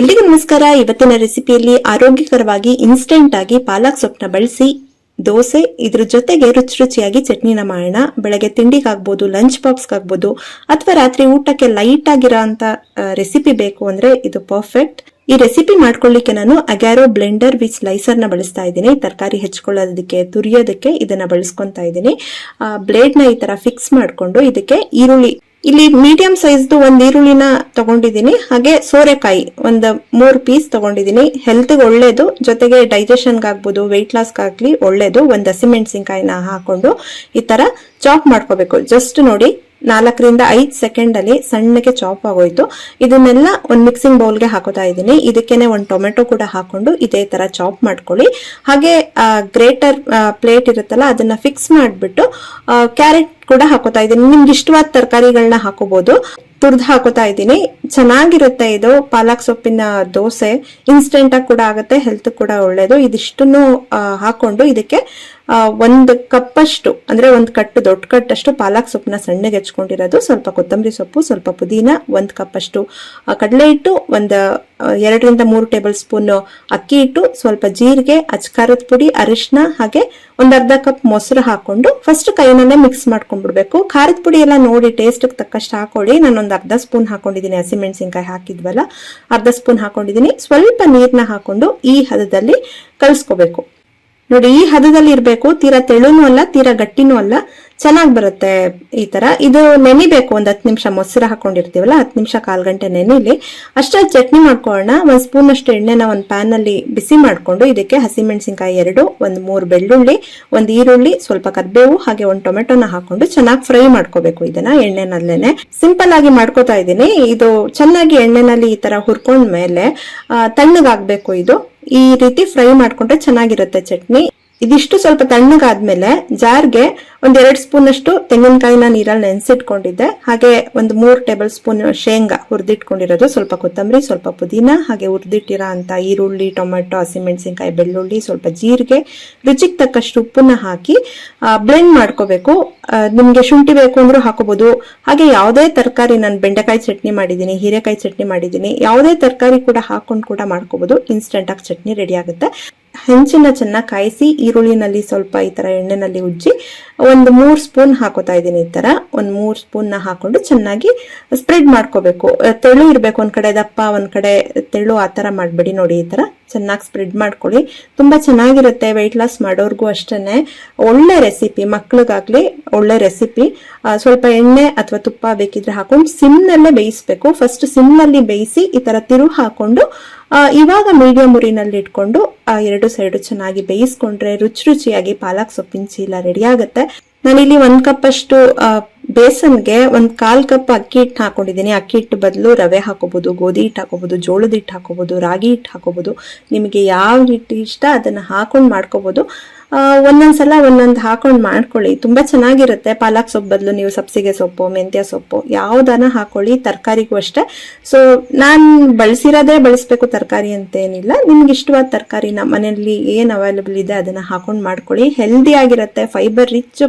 ಎಲ್ರಿಗೂ ನಮಸ್ಕಾರ. ಇವತ್ತಿನ ರೆಸಿಪಿಯಲ್ಲಿ ಆರೋಗ್ಯಕರವಾಗಿ ಇನ್ಸ್ಟೆಂಟ್ ಆಗಿ ಪಾಲಕ್ ಸೊಪ್ಪನ್ನ ಬಳಸಿ ದೋಸೆ, ಇದ್ರ ಜೊತೆಗೆ ರುಚಿ ರುಚಿಯಾಗಿ ಚಟ್ನಿನ ಮಾಡೋಣ. ಬೆಳಗ್ಗೆ ತಿಂಡಿಗಾಗ್ಬೋದು ಲಂಚ್ ಬಾಕ್ಸ್ಗಾಗ್ಬೋದು ಅಥವಾ ರಾತ್ರಿ ಊಟಕ್ಕೆ ಲೈಟ್ ಆಗಿರೋ ಅಂತ ರೆಸಿಪಿ ಬೇಕು ಅಂದ್ರೆ ಇದು ಪರ್ಫೆಕ್ಟ್ ಈ ರೆಸಿಪಿ ಮಾಡ್ಕೊಳ್ಳಿಕ್ಕೆ ನಾನು ಅಗ್ಯಾರೋ ಬ್ಲೆಂಡರ್ ವಿತ್ ಸ್ಲೈಸರ್ನ ಬಳಸ್ತಾ ಇದ್ದೀನಿ. ತರಕಾರಿ ಹೆಚ್ಕೊಳ್ಳೋದಕ್ಕೆ, ತುರಿಯೋದಕ್ಕೆ ಇದನ್ನ ಬಳಸ್ಕೊತಾ ಇದ್ದೀನಿ. ಬ್ಲೇಡ್ನ ಈ ತರ ಫಿಕ್ಸ್ ಮಾಡ್ಕೊಂಡು ಇದಕ್ಕೆ ಈರುಳ್ಳಿ ಇಲ್ಲಿ ಮೀಡಿಯಂ ಸೈಜ್ದು ಒಂದು ಈರುಳ್ಳಿನ ತಗೊಂಡಿದ್ದೀನಿ. ಹಾಗೆ ಸೋರೆಕಾಯಿ ಒಂದು ಮೂರು ಪೀಸ್ ತಗೊಂಡಿದ್ದೀನಿ. ಹೆಲ್ತ್ ಒಳ್ಳೇದು. ಜೊತೆಗೆ ಡೈಜೆಷನ್ ಆಗ್ಬೋದು ವೆಯ್ಟ್ ಲಾಸ್ ಆಗ್ಲಿ ಒಳ್ಳೇದು. ಒಂದು ಹಸಿಮೆಣಸಿನ್ಕಾಯಿನ ಹಾಕೊಂಡು ಈ ತರ ಚಾಪ್ ಮಾಡ್ಕೋಬೇಕು. ಜಸ್ಟ್ ನೋಡಿ ನಾಲ್ಕರಿಂದ ಐದ್ ಸೆಕೆಂಡ್ ಅಲ್ಲಿ ಸಣ್ಣಗೆ ಚಾಪ್ ಆಗೋಯ್ತು. ಇದನ್ನೆಲ್ಲ ಒಂದ್ ಮಿಕ್ಸಿಂಗ್ ಬೌಲ್ಗೆ ಹಾಕೋತಾ ಇದ್ದೀನಿ. ಇದಕ್ಕೇನೆ ಒಂದ್ ಟೊಮೆಟೊ ಕೂಡ ಹಾಕೊಂಡು ಇದೇ ತರ ಚಾಪ್ ಮಾಡ್ಕೊಳ್ಳಿ. ಹಾಗೆ ಗ್ರೇಟರ್ ಪ್ಲೇಟ್ ಇರುತ್ತಲ್ಲ, ಅದನ್ನ ಫಿಕ್ಸ್ ಮಾಡ್ಬಿಟ್ಟು ಕ್ಯಾರೆಟ್ ಕೂಡ ಹಾಕೋತಾ ಇದ್ದೀನಿ. ನಿಮ್ಗೆ ಇಷ್ಟವಾದ ತರಕಾರಿಗಳನ್ನ ಹಾಕೋಬಹುದು ತುರ್ದು ಹಾಕೋತಾ ಇದ್ದೀನಿ. ಚೆನ್ನಾಗಿರುತ್ತೆ ಇದು. ಪಾಲಕ್ ಸೊಪ್ಪಿನ ದೋಸೆ. ಇನ್ಸ್ಟೆಂಟ್ ಆಗಿ ಕೂಡ ಆಗುತ್ತೆ. ಹೆಲ್ತ್ ಕೂಡ ಒಳ್ಳೇದು. ಇದಿಷ್ಟನ್ನು ಹಾಕೊಂಡು ಇದಕ್ಕೆ ಒಂದು ಕಪ್ಪಷ್ಟು, ಅಂದ್ರೆ ಒಂದು ಕಟ್ಟು, ದೊಡ್ಡ ಕಟ್ಟಷ್ಟು ಪಾಲಕ್ ಸೊಪ್ಪನ್ನ ಸಣ್ಣಗೆ ಹೆಚ್ಕೊಂಡಿರೋದು. ಸ್ವಲ್ಪ ಕೊತ್ತಂಬರಿ ಸೊಪ್ಪು, ಸ್ವಲ್ಪ ಪುದೀನ, ಒಂದು ಕಪ್ಪಷ್ಟು ಕಡಲೆ ಹಿಟ್ಟು, ಒಂದು ಎರಡರಿಂದ ಮೂರು ಟೇಬಲ್ ಸ್ಪೂನ್ ಅಕ್ಕಿ ಹಿಟ್ಟು, ಸ್ವಲ್ಪ ಜೀರಿಗೆ ಅಚ್ಕಾರದ ಪುಡಿ ಅರಿಶಿನ ಹಾಗೆ ಒಂದು ಅರ್ಧ ಕಪ್ ಮೊಸರು ಹಾಕೊಂಡು ಫಸ್ಟ್ ಕೈನಲ್ಲೇ ಮಿಕ್ಸ್ ಮಾಡ್ಕೊಂಡ್ಬಿಡ್ಬೇಕು. ಖಾರದ ಪುಡಿ ಎಲ್ಲ ನೋಡಿ ಟೇಸ್ಟ್ ತಕ್ಕಷ್ಟು ಹಾಕೊಳ್ಳಿ. ನಾನು ಒಂದು ಅರ್ಧ ಸ್ಪೂನ್ ಹಾಕೊಂಡಿದ್ದೀನಿ. ಹಸಿಮೆಣಸಿನ್ಕಾಯಿ ಹಾಕಿದ್ವಲ್ಲ, ಅರ್ಧ ಸ್ಪೂನ್ ಹಾಕೊಂಡಿದ್ದೀನಿ. ಸ್ವಲ್ಪ ನೀರನ್ನ ಹಾಕೊಂಡು ಈ ಹದದಲ್ಲಿ ಕಲಿಸ್ಕೋಬೇಕು. ನೋಡಿ, ಈ ಹದದಲ್ಲಿ ಇರಬೇಕು, ತೀರಾ ತೆಳುನೂ ಅಲ್ಲ, ತೀರಾ ಗಟ್ಟಿನೂ ಅಲ್ಲ, ಚೆನ್ನಾಗಿ ಬರುತ್ತೆ ಈ ತರ. ಇದು ನೆನಿಬೇಕು, ಒಂದ್ ಹತ್ತು ನಿಮಿಷ ಮೊಸರು ಹಾಕೊಂಡಿರ್ತೀವಲ್ಲ, ಹತ್ತು ನಿಮಿಷ ಕಾಲ್ ಗಂಟೆ ನೆನೆಲಿ. ಅಷ್ಟೇ ಚಟ್ನಿ ಮಾಡ್ಕೊಳ್ಳೋಣ. ಒಂದ್ ಸ್ಪೂನ್ ಅಷ್ಟು ಎಣ್ಣೆನ ಒಂದ್ ಪ್ಯಾನ್ ಅಲ್ಲಿ ಬಿಸಿ ಮಾಡ್ಕೊಂಡು, ಇದಕ್ಕೆ ಹಸಿಮೆಣಸಿನ್ಕಾಯಿ ಎರಡು, ಒಂದ್ ಮೂರು ಬೆಳ್ಳುಳ್ಳಿ, ಒಂದ್ ಈರುಳ್ಳಿ, ಸ್ವಲ್ಪ ಕರ್ಬೇವು, ಹಾಗೆ ಒಂದ್ ಟೊಮೆಟೊನ ಹಾಕೊಂಡು ಚೆನ್ನಾಗಿ ಫ್ರೈ ಮಾಡ್ಕೋಬೇಕು ಇದನ್ನ ಎಣ್ಣೆನಲ್ಲೇನೆ. ಸಿಂಪಲ್ ಆಗಿ ಮಾಡ್ಕೋತಾ ಇದ್ದೀನಿ. ಇದು ಚೆನ್ನಾಗಿ ಎಣ್ಣೆನಲ್ಲಿ ಈ ತರ ಹುರ್ಕೊಂಡ್ಮೇಲೆ ತಣ್ಣಗಾಗ್ಬೇಕು ಇದು. ಈ ರೀತಿ ಫ್ರೈ ಮಾಡ್ಕೊಂಡ್ರೆ ಚೆನ್ನಾಗಿರುತ್ತೆ ಚಟ್ನಿ. ಇದಿಷ್ಟು ಸ್ವಲ್ಪ ತಣ್ಣಗಾದ್ಮೇಲೆ ಜಾರ್ಗೆ ಒಂದ್ ಎರಡ್ ಸ್ಪೂನ್ ಅಷ್ಟು ತೆಂಗಿನಕಾಯಿನ ನೀರಲ್ಲಿ ನೆನೆಸಿಟ್ಕೊಂಡಿದ್ದೆ. ಹಾಗೆ ಒಂದು ಮೂರ್ ಟೇಬಲ್ ಸ್ಪೂನ್ ಶೇಂಗಾ ಹುರಿದಿಟ್ಕೊಂಡಿರೋದು. ಸ್ವಲ್ಪ ಕೊತ್ತಂಬರಿ, ಸ್ವಲ್ಪ ಪುದೀನ, ಹಾಗೆ ಹುರಿದಿಟ್ಟಿರೋ ಅಂತ ಈರುಳ್ಳಿ, ಟೊಮೆಟೊ ಹಸಿಮೆಣಸಿನ್ಕಾಯಿ ಬೆಳ್ಳುಳ್ಳಿ, ಸ್ವಲ್ಪ ಜೀರಿಗೆ, ರುಚಿಗೆ ತಕ್ಕಷ್ಟು ಉಪ್ಪನ್ನ ಹಾಕಿ ಬ್ಲೆಂಡ್ ಮಾಡ್ಕೋಬೇಕು. ನಿಮ್ಗೆ ಶುಂಠಿ ಬೇಕು ಅಂದ್ರೂ ಹಾಕೋಬಹುದು ಹಾಗೆ ಯಾವುದೇ ತರಕಾರಿ ನಾನು ಬೆಂಡೆಕಾಯಿ ಚಟ್ನಿ ಮಾಡಿದ್ದೀನಿ, ಹೀರೆಕಾಯಿ ಚಟ್ನಿ ಮಾಡಿದ್ದೀನಿ, ಯಾವುದೇ ತರಕಾರಿ ಕೂಡ ಹಾಕೊಂಡು ಕೂಡ ಮಾಡ್ಕೋಬಹುದು ಇನ್ಸ್ಟೆಂಟ್ ಆಗಿ ಚಟ್ನಿ ರೆಡಿ ಆಗುತ್ತೆ. ಹೆಂಚನ್ನ ಚೆನ್ನಾಗಿ ಕಾಯಿಸಿ ಈರುಳ್ಳಿನಲ್ಲಿ ಸ್ವಲ್ಪ ಈ ಥರ ಎಣ್ಣೆನಲ್ಲಿ ಉಜ್ಜಿ ಒಂದು ಮೂರು ಸ್ಪೂನ್ ಹಾಕೋತಾ ಇದ್ದೀನಿ ಈ ಥರ ಒಂದು ಮೂರು ಸ್ಪೂನ್ನ ಹಾಕೊಂಡು ಚೆನ್ನಾಗಿ ಸ್ಪ್ರೆಡ್ ಮಾಡ್ಕೋಬೇಕು. ತೆಳು ಇರಬೇಕು, ಒಂದು ಕಡೆ ದಪ್ಪ, ಒಂದು ಕಡೆ ತೆಳು ಆ ತರ ಮಾಡ್ಬೇಡಿ ನೋಡಿ ಈ ತರ. ಚೆನ್ನಾಗಿ ಸ್ಪ್ರೆಡ್ ಮಾಡ್ಕೊಳ್ಳಿ. ತುಂಬಾ ಚೆನ್ನಾಗಿರುತ್ತೆ ವೆಯ್ಟ್ ಲಾಸ್ ಮಾಡೋರ್ಗೂ ಅಷ್ಟೇ ಒಳ್ಳೆ ರೆಸಿಪಿ ಮಕ್ಳಿಗಾಗ್ಲಿ ಒಳ್ಳೆ ರೆಸಿಪಿ ಸ್ವಲ್ಪ ಎಣ್ಣೆ ಅಥವಾ ತುಪ್ಪ ಬೇಕಿದ್ರೆ ಹಾಕೊಂಡು ಸಿಮ್ ನಲ್ಲೇ ಬೇಯಿಸ್ಬೇಕು. ಫಸ್ಟ್ ಸಿಮ್ನಲ್ಲಿ ಬೇಯಿಸಿ ಈ ತರ ತಿರು ಹಾಕೊಂಡು ಇವಾಗ ಮೀಡಿಯಂ ಉರಿನಲ್ಲಿ ಇಟ್ಕೊಂಡು ಆ ಎರಡು ಸೈಡು ಚೆನ್ನಾಗಿ ಬೇಯಿಸ್ಕೊಂಡ್ರೆ ರುಚಿ ರುಚಿಯಾಗಿ ಪಾಲಕ್ ಸೊಪ್ಪಿನ ಚೀಲ ರೆಡಿ ಆಗುತ್ತೆ. ನಾನಿಲ್ಲಿ ಒಂದ್ ಕಪ್ ಅಷ್ಟು ಬೇಸನ್ಗೆ ಒಂದು ಕಾಲ್ ಕಪ್ ಅಕ್ಕಿ ಹಿಟ್ಟು ಹಾಕೊಂಡಿದ್ದೀನಿ. ಅಕ್ಕಿ ಹಿಟ್ಟು ಬದಲು ರವೆ ಹಾಕೋಬಹುದು ಗೋಧಿ ಹಿಟ್ಟು ಹಾಕೋಬಹುದು ಜೋಳದ ಹಿಟ್ಟು ಹಾಕೋಬಹುದು ರಾಗಿ ಹಿಟ್ಟು ಹಾಕೋಬಹುದು ನಿಮಗೆ ಯಾವ ಹಿಟ್ಟು ಇಷ್ಟ ಅದನ್ನ ಹಾಕೊಂಡು ಮಾಡ್ಕೋಬಹುದು ಒಂದೊಂದ್ಸಲ ಒಂದೊಂದು ಹಾಕೊಂಡು ಮಾಡ್ಕೊಳ್ಳಿ. ತುಂಬಾ ಚೆನ್ನಾಗಿರುತ್ತೆ. ಪಾಲಕ್ ಸೊಪ್ಪು ಬದಲು ನೀವು ಸಬ್ಸಿಗೆ ಸೊಪ್ಪು, ಮೆಂತ್ಯ ಸೊಪ್ಪು, ಯಾವ್ದಾನ ಹಾಕೊಳ್ಳಿ. ತರಕಾರಿಗೂ ಅಷ್ಟೇ. ಸೊ ನಾನು ಬಳಸಿರೋದೇ ಬಳಸ್ಬೇಕು ತರಕಾರಿ ಅಂತ ಏನಿಲ್ಲ ನಿಮ್ಗೆ ಇಷ್ಟವಾದ ತರಕಾರಿನ ಮನೆಯಲ್ಲಿ ಏನ್ ಅವೈಲೇಬಲ್ ಇದೆ ಅದನ್ನ ಹಾಕೊಂಡು ಮಾಡ್ಕೊಳ್ಳಿ. ಹೆಲ್ದಿ ಆಗಿರುತ್ತೆ. ಫೈಬರ್ ರಿಚ್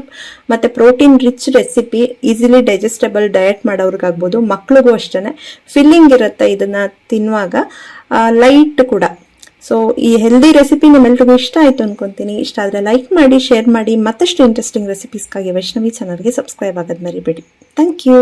ಮತ್ತೆ protein rich recipe easily digestible diet ಮಾಡೋರ್ಗಾಗ್ಬೋದು, ಮಕ್ಳಿಗೂ ಅಷ್ಟೇ ಫಿಲ್ಲಿಂಗ್ ಇರುತ್ತೆ ಇದನ್ನ ತಿನ್ನುವಾಗ. ಲೈಟ್ ಕೂಡ. ಸೊ ಈ ಹೆಲ್ದಿ ರೆಸಿಪಿ ನಿಮ್ಮೆಲ್ರಿಗೂ ಇಷ್ಟ ಆಯ್ತು ಅನ್ಕೊಂತೀನಿ. ಇಷ್ಟ ಆದರೆ ಲೈಕ್ ಮಾಡಿ ಶೇರ್ ಮಾಡಿ, ಮತ್ತಷ್ಟು ಇಂಟ್ರೆಸ್ಟಿಂಗ್ ರೆಸಿಪೀಸ್ಗಾಗಿ ವೈಷ್ಣವಿ ಚಾನಲ್ಗೆ ಸಬ್ಸ್ಕ್ರೈಬ್ ಆಗೋದು ಮರಿಬೇಡಿ. Thank you